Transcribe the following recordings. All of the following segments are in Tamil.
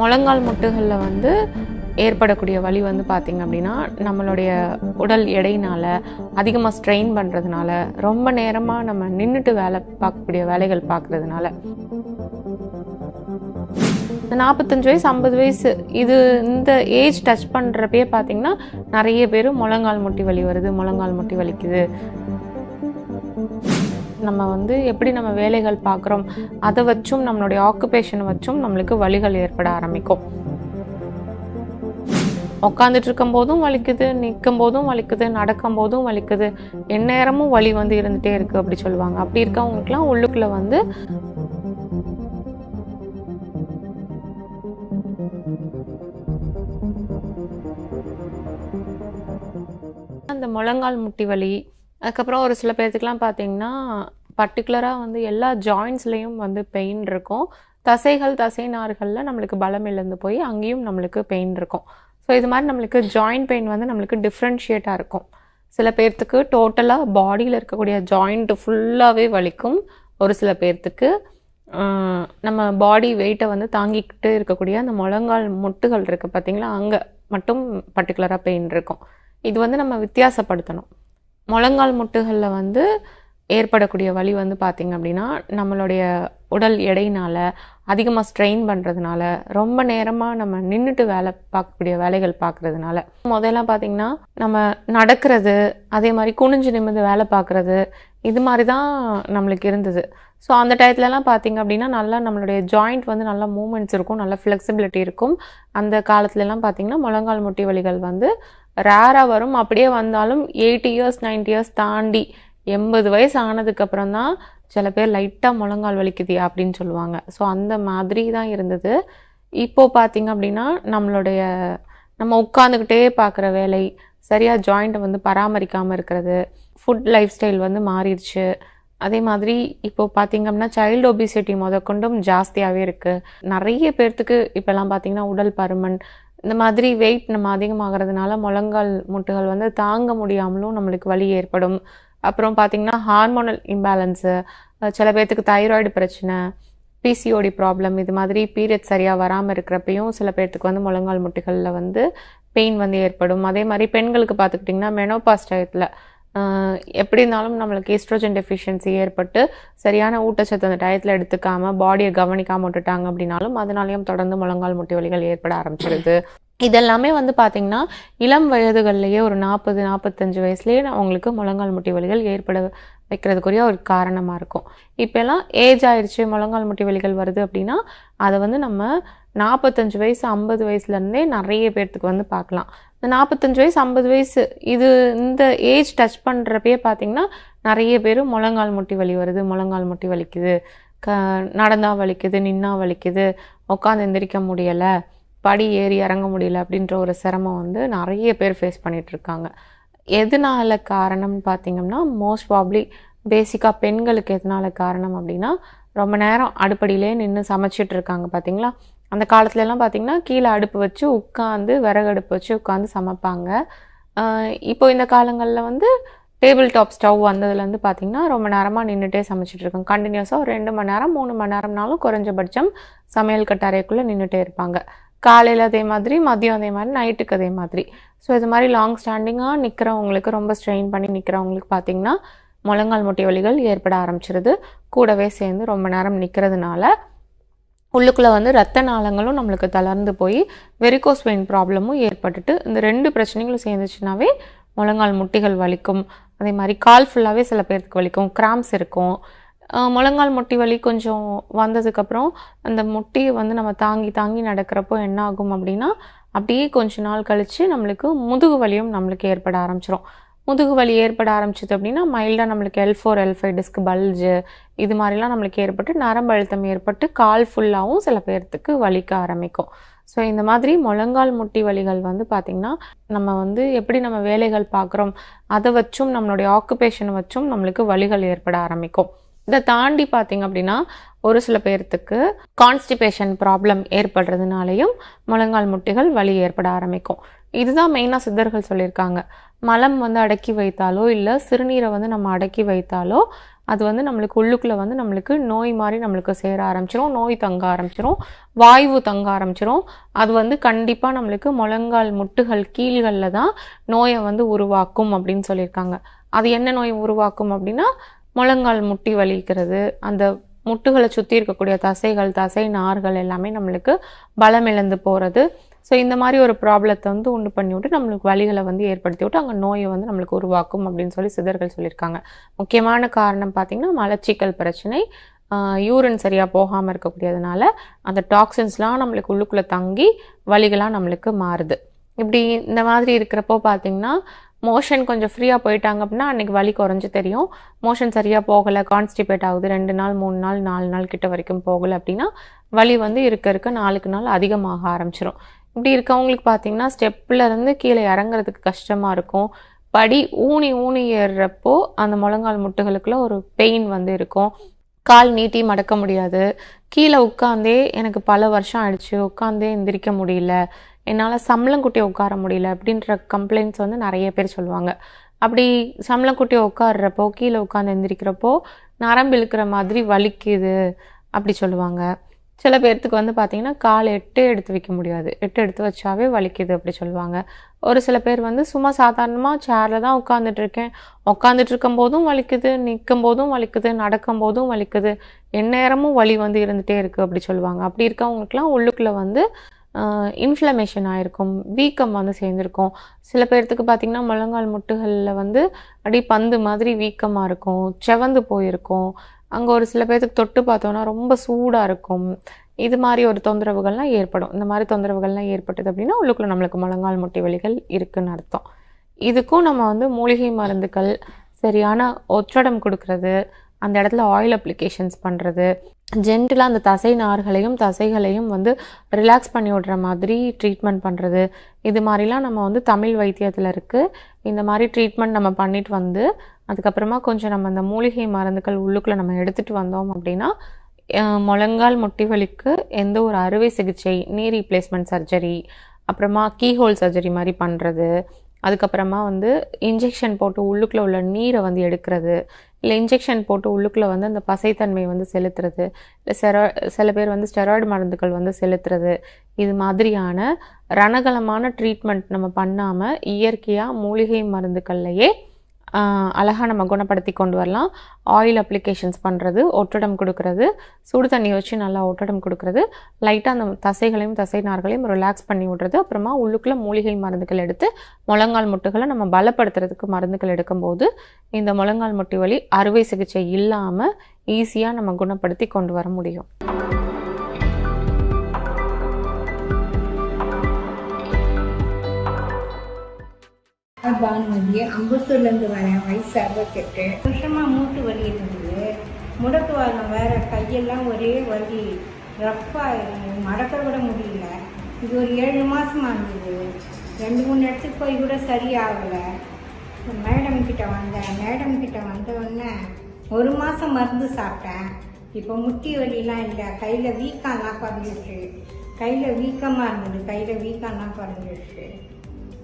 முழங்கால் முட்டுகளில் வந்து ஏற்படக்கூடிய வலி வந்து பார்த்திங்க அப்படின்னா நம்மளுடைய உடல் எடையினால் அதிகமாக ஸ்ட்ரெயின் பண்ணுறதுனால ரொம்ப நேரமாக நம்ம நின்றுட்டு வேலை பார்க்கக்கூடிய வேலைகள் பார்க்குறதுனால இந்த நாற்பத்தஞ்சு வயசு ஐம்பது வயசு இது இந்த ஏஜ் டச் பண்ணுறப்பயே பார்த்தீங்கன்னா நிறைய பேர் முழங்கால் முட்டி வலி வருது முழங்கால் முட்டி வலிக்குது. நம்ம வந்து எப்படி நம்ம வேலைகள் பார்க்குறோம் அதை வச்சும் நம்மளுடைய ஆக்குபேஷனை வச்சும் நம்மளுக்கு வலிகள் ஏற்பட ஆரம்பிக்கும். உட்காந்துட்டு இருக்கும் போதும் வலிக்குது நிற்கும் போதும் வலிக்குது நடக்கும் போதும் வலிக்குது. எந்நேரமும் வலி வந்து இருந்துகிட்டே இருக்குது அப்படி சொல்லுவாங்க. அப்படி இருக்கவங்களுக்குலாம் உள்ளுக்குள்ளே வந்து அந்த முழங்கால் முட்டி வலி அதுக்கப்புறம் ஒரு சில பேர்த்துக்கெலாம் பார்த்தீங்கன்னா பர்டிகுலராக வந்து எல்லா ஜாயின்ஸ்லேயும் வந்து பெயின் இருக்கும். தசைகள் தசை நார்களில் நம்மளுக்கு பலம் இழந்து போய் அங்கேயும் நம்மளுக்கு பெயின் இருக்கும். ஸோ இது மாதிரி நம்மளுக்கு ஜாயிண்ட் பெயின் வந்து நம்மளுக்கு டிஃப்ரென்ஷியேட்டாக இருக்கும். சில பேர்த்துக்கு டோட்டலாக பாடியில் இருக்கக்கூடிய ஜாயிண்ட் ஃபுல்லாகவே வலிக்கும். ஒரு சில பேர்த்துக்கு நம்ம பாடி வெயிட்டை வந்து தாங்கிக்கிட்டு இருக்கக்கூடிய அந்த முழங்கால் முட்டுகள் இருக்குது பார்த்தீங்களா அங்கே மட்டும் பர்டிகுலராக பெயின் இருக்கும். இது வந்து நம்ம வித்தியாசப்படுத்தணும். முழங்கால் முட்டுகளில் வந்து ஏற்படக்கூடிய வலி வந்து பார்த்திங்க அப்படின்னா நம்மளுடைய உடல் எடையினால் அதிகமாக ஸ்ட்ரெயின் பண்ணுறதுனால ரொம்ப நேரமாக நம்ம நின்றுட்டு வேலை பார்க்கக்கூடிய வேலைகள் பார்க்குறதுனால முதல்ல பார்த்திங்கன்னா நம்ம நடக்கிறது அதே மாதிரி குனிஞ்சு நிமிர்ந்து வேலை பார்க்குறது இது மாதிரி தான் நம்மளுக்கு இருந்தது. ஸோ அந்த டயத்துலலாம் பார்த்திங்க அப்படின்னா நல்லா நம்மளுடைய ஜாயிண்ட் வந்து நல்லா மூமெண்ட்ஸ் இருக்கும் நல்ல ஃப்ளெக்சிபிலிட்டி இருக்கும். அந்த காலத்துலலாம் பார்த்திங்கன்னா முழங்கால் முட்டி வலிகள் வந்து ரேராக வரும். அப்படியே வந்தாலும் எயிட்டி இயர்ஸ் 90 இயர்ஸ் தாண்டி எண்பது வயசு ஆனதுக்கப்புறம் தான் சில பேர் லைட்டாக முழங்கால் வலிக்குதியா அப்படின்னு சொல்லுவாங்க. ஸோ அந்த மாதிரி தான் இருந்தது. இப்போது பார்த்திங்க அப்படின்னா நம்மளுடைய நம்ம உட்காந்துக்கிட்டே பார்க்குற வேலை சரியாக ஜாயிண்ட்டை வந்து பராமரிக்காமல் இருக்கிறது ஃபுட் லைஃப் ஸ்டைல் வந்து மாறிடுச்சு. அதே மாதிரி இப்போ பார்த்திங்க அப்படின்னா சைல்டு ஒபிசிட்டி முதற்கொண்டும் ஜாஸ்தியாகவே இருக்குது நிறைய பேர்த்துக்கு இப்போல்லாம் பார்த்திங்கன்னா உடல் பருமன் இந்த மாதிரி வெயிட் நம்ம அதிகமாகிறதுனால முழங்கால் முட்டுகள் வந்து தாங்க முடியாமலும் நம்மளுக்கு வலி ஏற்படும். அப்புறம் பார்த்திங்கன்னா ஹார்மோனல் இம்பேலன்ஸு சில பேர்த்துக்கு தைராய்டு பிரச்சனை பிசிஓடி ப்ராப்ளம் இது மாதிரி பீரியட் சரியாக வராமல் இருக்கிறப்பையும் சில பேர்த்துக்கு வந்து முழங்கால் முட்டுகளில் வந்து பெயின் வந்து ஏற்படும். அதே மாதிரி பெண்களுக்கு பார்த்துக்கிட்டிங்கன்னா மெனோபாஸ் டயத்தில் எப்படி இருந்தாலும் நம்மளுக்கு ஈஸ்ட்ரோஜன் டெஃபிஷியன்சி ஏற்பட்டு சரியான ஊட்டச்சத்து அந்த டயத்தில் எடுத்துக்காம பாடியை கவனிக்காமல் விட்டுட்டாங்க அப்படின்னாலும் அதனாலையும் தொடர்ந்து முழங்கால் முட்டி வலிகள் ஏற்பட ஆரம்பிச்சிருது. இதெல்லாமே வந்து பார்த்திங்கன்னா இளம் வயதுகள்லேயே ஒரு நாற்பது நாற்பத்தஞ்சு வயசுலேயே அவங்களுக்கு முழங்கால் முட்டி வலிகள் ஏற்பட வைக்கிறதுக்குரிய ஒரு காரணமாக இருக்கும். இப்போல்லாம் ஏஜ் ஆயிடுச்சு முழங்கால் முட்டி வலிகள் வருது அப்படின்னா அதை வந்து நம்ம நாற்பத்தஞ்சு வயசு ஐம்பது வயசுலேருந்தே நிறைய பேர்த்துக்கு வந்து பார்க்கலாம். இந்த நாற்பத்தஞ்சு வயசு ஐம்பது வயசு இது இந்த ஏஜ் டச் பண்ணுறப்பயே பார்த்தீங்கன்னா நிறைய பேர் முழங்கால் முட்டி வலி வருது முழங்கால் முட்டி வலிக்குது க நடந்தால் வலிக்குது நின்னா வலிக்குது உட்காந்து எந்திரிக்க முடியலை படி ஏறி இறங்க முடியல அப்படின்ற ஒரு சிரமம் வந்து நிறைய பேர் ஃபேஸ் பண்ணிகிட்ருக்காங்க எதனால் எதனால காரணம்னு பார்த்தீங்கன்னா மோஸ்ட் ப்ராப்ளி பேசிக்காக பெண்களுக்கு எதனால காரணம் அப்படின்னா ரொம்ப நேரம் அடுப்படியிலே நின்று சமைச்சிட்டு இருக்காங்க பார்த்தீங்களா அந்த காலத்துலலாம் பார்த்திங்கன்னா பார்த்தீங்கன்னா கீழே அடுப்பு வச்சு உட்காந்து விறகு அடுப்பு வச்சு உட்காந்து சமைப்பாங்க. இப்போ இந்த காலங்களில் வந்து டேபிள் டாப் ஸ்டவ் வந்ததுலேருந்து பார்த்திங்கன்னா ரொம்ப நேரமாக நின்றுட்டே சமைச்சிட்டு இருக்காங்க. கண்டினியூஸாக ஒரு ரெண்டு மணி நேரம் மூணு மணி நேரம்னாலும் குறைஞ்சபட்சம் சமையல் கட்டாரைக்குள்ளே நின்றுட்டே இருப்பாங்க. காலையில் அதே மாதிரி மதியம் அதே மாதிரி நைட்டுக்கு அதே மாதிரி. ஸோ இது மாதிரி லாங் ஸ்டாண்டிங்காக நிற்கிறவங்களுக்கு ரொம்ப ஸ்ட்ரெயின் பண்ணி நிற்கிறவங்களுக்கு பார்த்தீங்கன்னா முழங்கால் முட்டி வலிகள் ஏற்பட ஆரம்பிச்சிருது. கூடவே சேர்ந்து ரொம்ப நேரம் நிற்கிறதுனால உள்ளுக்குள்ளே வந்து ரத்த நாளங்களும் நம்மளுக்கு தளர்ந்து போய் வெரிகோஸ் வெயின் ப்ராப்ளமும் ஏற்பட்டுட்டு இந்த ரெண்டு பிரச்சனைகளும் சேர்ந்துச்சுனாவே முழங்கால் முட்டிகள் வலிக்கும். அதே மாதிரி கால் ஃபுல்லாகவே சில பேர்த்துக்கு வலிக்கும். கிராம்ஸ் இருக்கும். முழங்கால் முட்டி வலி கொஞ்சம் வந்ததுக்கப்புறம் அந்த முட்டியை வந்து நம்ம தாங்கி தாங்கி நடக்கிறப்போ என்ன ஆகும் அப்படின்னா அப்படியே கொஞ்ச நாள் கழித்து நம்மளுக்கு முதுகு வலியும் நம்மளுக்கு ஏற்பட ஆரம்பிச்சிடும் முதுகு வலி ஏற்பட ஆரம்பிச்சது அப்படின்னா மைல்டாக நம்மளுக்கு L four L five disc bulge இது மாதிரிலாம் நம்மளுக்கு ஏற்பட்டு நரம்பு அழுத்தம் ஏற்பட்டு கால் ஃபுல்லாகவும் சில பேர்த்துக்கு வலிக்க ஆரம்பிக்கும். ஸோ இந்த மாதிரி முழங்கால் முட்டி வலிகள் வந்து பார்த்திங்கன்னா நம்ம வந்து எப்படி நம்ம வேலைகள் பார்க்குறோம் அதை வச்சும் நம்மளுடைய ஆக்குபேஷன் வச்சும் நம்மளுக்கு வலிகள் ஏற்பட ஆரம்பிக்கும். இதை தாண்டி பார்த்தீங்க அப்படின்னா ஒரு சில பேர்த்துக்கு கான்ஸ்டிபேஷன் ப்ராப்ளம் ஏற்படுறதுனாலையும் முழங்கால் முட்டிகள் வலி ஏற்பட ஆரம்பிக்கும். இதுதான் மெயினாக சித்தர்கள் சொல்லியிருக்காங்க. மலம் வந்து அடக்கி வைத்தாலோ இல்லை சிறுநீரை வந்து நம்ம அடக்கி வைத்தாலோ அது வந்து நம்மளுக்கு உள்ளுக்குள்ளே வந்து நம்மளுக்கு நோய் மாதிரி நம்மளுக்கு சேர ஆரம்பிச்சிரும் நோய் தங்க ஆரம்பிச்சிரும் வாய்வு தங்க ஆரம்பிச்சிரும். அது வந்து கண்டிப்பாக நம்மளுக்கு முழங்கால் முட்டுகள் கீழ்களில் தான் நோயை வந்து உருவாக்கும் அப்படின்னு சொல்லியிருக்காங்க. அது என்ன நோய் உருவாக்கும் அப்படின்னா முழங்கால் முட்டி வலிக்கிறது. அந்த முட்டுகளை சுற்றி இருக்கக்கூடிய தசைகள் தசை நார்கள் எல்லாமே நம்மளுக்கு பலம் இழந்து போகிறது ஸோ இந்த மாதிரி ஒரு ப்ராப்ளத்தை வந்து உண்டு பண்ணி விட்டு நம்மளுக்கு வலிகளை வந்து ஏற்படுத்தி விட்டு அங்கே நோயை வந்து நம்மளுக்கு உருவாக்கும் அப்படின்னு சொல்லி சிதர்கள் சொல்லியிருக்காங்க. முக்கியமான காரணம் பார்த்திங்கன்னா மலச்சிக்கல் பிரச்சனை. யூரின் சரியாக போகாமல் இருக்கக்கூடியதுனால அந்த டாக்ஸின்ஸ்லாம் நம்மளுக்கு உள்ளுக்குள்ளே தங்கி வலிகளாக நம்மளுக்கு மாறுது. இப்படி இந்த மாதிரி இருக்கிறப்போ பார்த்தீங்கன்னா மோஷன் கொஞ்சம் ஃப்ரீயாக போயிட்டாங்க அப்படின்னா அன்றைக்கி வலி குறைஞ்சி தெரியும். மோஷன் சரியாக போகலை கான்ஸ்டிபேட் ஆகுது ரெண்டு நாள் மூணு நாள் நாலு நாள் கிட்ட வரைக்கும் போகலை அப்படின்னா வலி வந்து இருக்க இருக்க நாளுக்கு நாள் அதிகமாக ஆரம்பிச்சிடும் இப்படி இருக்கவங்களுக்கு பார்த்தீங்கன்னா ஸ்டெப்பில் இருந்து கீழே இறங்குறதுக்கு கஷ்டமாக இருக்கும். படி ஊனி ஊனி ஏறுறப்போ அந்த முழங்கால் முட்டுகளுக்குள்ள ஒரு பெயின் வந்து இருக்கும். கால் நீட்டி மடக்க முடியாது. கீழே உட்காந்தே எனக்கு பல வருஷம் ஆயிடுச்சு உட்காந்தே எந்திரிக்க முடியல. என்னால் சம்பளங்குட்டி உட்கார முடியல அப்படின்ற கம்ப்ளைண்ட்ஸ் வந்து நிறைய பேர் சொல்லுவாங்க. அப்படி சம்பளங்குட்டி உட்காடுறப்போ கீழே உட்காந்து எந்திரிக்கிறப்போ நரம்பு இழுக்கிற மாதிரி வலிக்குது அப்படி சொல்லுவாங்க. சில பேர்த்துக்கு வந்து பார்த்திங்கன்னா கால் எட்டு எடுத்து வைக்க முடியாது. எட்டு எடுத்து வச்சாவே வலிக்குது அப்படி சொல்லுவாங்க. ஒரு சில பேர் வந்து சும்மா சாதாரணமாக சேரில் தான் உட்காந்துட்ருக்கேன் உட்காந்துட்டு இருக்கும் போதும் வலிக்குது நிற்கும் போதும் வலிக்குது நடக்கும் போதும் வலிக்குது. எந்நேரமும் வலி வந்து இருந்துகிட்டே இருக்குது அப்படி சொல்லுவாங்க. அப்படி இருக்கவங்களுக்குலாம் உள்ளுக்குள்ளே வந்து இன்ஃப்ளமேஷன் ஆகிருக்கும் வீக்கம் வந்து சேர்ந்துருக்கும். சில பேர்த்துக்கு பார்த்திங்கன்னா முழங்கால் முட்டுகளில் வந்து அடி பந்து மாதிரி வீக்கமாக இருக்கும் செவந்து போயிருக்கும். அங்கே ஒரு சில பேர்த்துக்கு தொட்டு பார்த்தோன்னா ரொம்ப சூடாக இருக்கும். இது மாதிரி ஒரு தொந்தரவுகள்லாம் ஏற்படும். இந்த மாதிரி தொந்தரவுகள்லாம் ஏற்பட்டது அப்படின்னா உள்ளுக்குள்ள நம்மளுக்கு முழங்கால் முட்டை வலிகள் இருக்குன்னு அர்த்தம். இதுக்கும் நம்ம வந்து மூலிகை மருந்துகள் சரியான ஒற்றடம் கொடுக்கறது அந்த இடத்துல ஆயில் அப்ளிகேஷன்ஸ் பண்ணுறது ஜென்டிலாக அந்த தசை நார்களையும் தசைகளையும் வந்து ரிலாக்ஸ் பண்ணி விடுற மாதிரி ட்ரீட்மெண்ட் பண்ணுறது இது மாதிரிலாம் நம்ம வந்து தமிழ் வைத்தியத்தில் இருக்குது இந்த மாதிரி ட்ரீட்மெண்ட் நம்ம பண்ணிட்டு வந்து அதுக்கப்புறமா கொஞ்சம் நம்ம அந்த மூலிகை மருந்துகள் உள்ளுக்குள்ளே நம்ம எடுத்துகிட்டு வந்தோம் அப்படின்னா முழங்கால் முட்டி வலிக்கு எந்த ஒரு அறுவை சிகிச்சை நீ ரீப்ளேஸ்மெண்ட் சர்ஜரி அப்புறமா கீஹோல் சர்ஜரி மாதிரி பண்ணுறது அதுக்கப்புறமா வந்து இன்ஜெக்ஷன் போட்டு உள்ளுக்குள்ளே உள்ள நீரை வந்து எடுக்கிறது. இல்லை இன்ஜெக்ஷன் போட்டு உள்ளுக்குள்ளே வந்து அந்த பசைத்தன்மை வந்து செலுத்துறது. இல்லை செரா சில பேர் வந்து ஸ்டெராய்டு மருந்துகள் வந்து செலுத்துறது. இது மாதிரியான ரணகலமான ட்ரீட்மெண்ட் நம்ம பண்ணாமல் இயற்கையாக மூலிகை மருந்துகள்லையே அழகாக நம்ம குணப்படுத்தி கொண்டு வரலாம். ஆயில் அப்ளிகேஷன்ஸ் பண்ணுறது ஒட்டடம் கொடுக்கறது. சுடு தண்ணி வச்சு நல்லா ஒட்டடம் கொடுக்கறது. லைட்டாக அந்த தசைகளையும் தசை நார்களையும் ரிலாக்ஸ் பண்ணி விடுறது. அப்புறமா உள்ளுக்குள்ளே மூலிகை மருந்துகள் எடுத்து முழங்கால் முட்டுகளை நம்ம பலப்படுத்துறதுக்கு மருந்துகள் எடுக்கும்போது இந்த முழங்கால் முட்டி வலி அறுவை சிகிச்சை இல்லாமல் ஈஸியாக நம்ம குணப்படுத்தி கொண்டு வர முடியும். பானுமதி அம்பத்தூர்லேருந்து வரேன் வயசு அறுபத்தெட்டு. வருஷமாக மூட்டு வலி இருந்தது. முடக்கு வாரம் வேறு கையெல்லாம் ஒரே வலி. ரஃப்பாக மடக்க கூட முடியல. இது ஒரு ஏழு மாதமாக இருந்தது. ரெண்டு மூணு இடத்துக்கு போய் கூட சரியாகலை. மேடம் கிட்ட வந்தேன். மேடம் கிட்ட வந்த உடனே ஒரு மாதம் மருந்து சாப்பிட்டேன். இப்போ முட்டி வலிலாம் இல்லை. கையில் வீக்கம்லாம் குறைஞ்சிருச்சு கையில் வீக்கமாக இருந்தது. கையில் வீக்கம்லாம் குறைஞ்சிருச்சு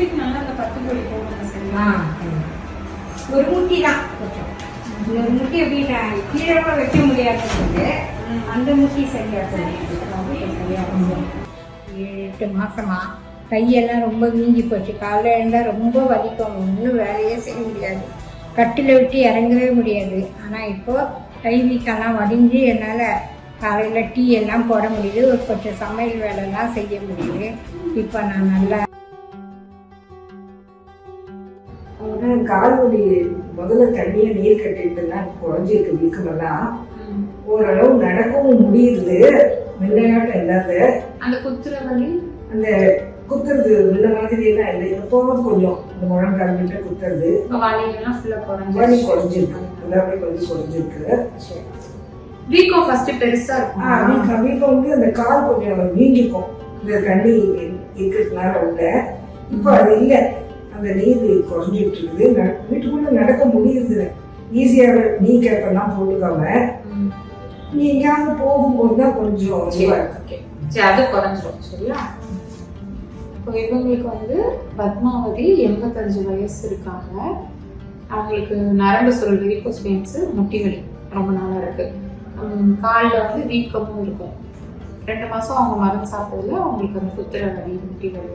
குட்டிக்கு நல்லா அந்த பத்து பொடி போடுங்க சரியா? ஆ சரி. ஒரு முட்டி தான் கொஞ்சம் இன்னொரு முட்டி எப்படி நான் கீழே கூட வைக்க முடியாதது அந்த முட்டி சரியா. சரியா. ஏழு எட்டு மாசமா கையெல்லாம் ரொம்ப வீங்கி போச்சு. காலைல எழுந்தா ரொம்ப வலிக்கும். ஒன்றும் வேலையே செய்ய முடியாது. கட்டில விட்டு இறங்கவே முடியாது. ஆனால் இப்போ கை வீக்கெல்லாம் வடிஞ்சு என்னால் காலையில் டீ எல்லாம் போட முடியுது. ஒரு கொஞ்சம் சமையல் வேலைலாம் செய்ய முடியுது. இப்போ நான் நல்லா கால் வலி முதல்ல தண்ணியை நீர் கட்டிட்டுலாம் குறைஞ்சிருக்கு வீக்கமெல்லாம் ஓரளவு நடக்கவும் முடியுது. முன்னையாட்டம் இல்லாத. அந்த குத்துற வலி? அந்த குத்துறது முன்ன மாதிரி எல்லாம் இல்லை. எப்போவும் கொஞ்சம் இந்த முழங்கால் கிட்ட குத்துறது. வலி குறைஞ்சிருக்கு. எல்லாமே வலி குறைஞ்சிருக்கு. வீக்கம் ஃபர்ஸ்ட் பெருசா ஆ, இருக்கும் வீக்கம் வந்து அந்த கால் கொஞ்சம் வீங்கிக்கும் இந்த தண்ணி இருக்கிறதுனால உள்ள. இப்போ அது இல்லை. அந்த நீர் குறைஞ்சிட்டு இருக்குது. வீட்டுக்குள்ள நடக்க முடியுது ஈஸியாக நீ கேப்பெல்லாம் போட்டுக்காம. நீ எங்கேயாவது போகும்போது தான் கொஞ்சம் சரி இருக்கு. அது குறைஞ்சிரும். சரியா? இப்போ இவங்களுக்கு வந்து பத்மாவதி எண்பத்தஞ்சு வயசு இருக்காங்க. அவங்களுக்கு நரம்பு சுருள் வெரிகோஸ் வெயின்ஸ் முட்டி வலி ரொம்ப நாளா இருக்கு. உம், கால்ல வந்து வீக்கமும் இருக்கும். ரெண்டு மாசம் அவங்க மருந்து சாப்பிட்டதுல அவங்களுக்கு அந்த குத்துற வலி முட்டி வலி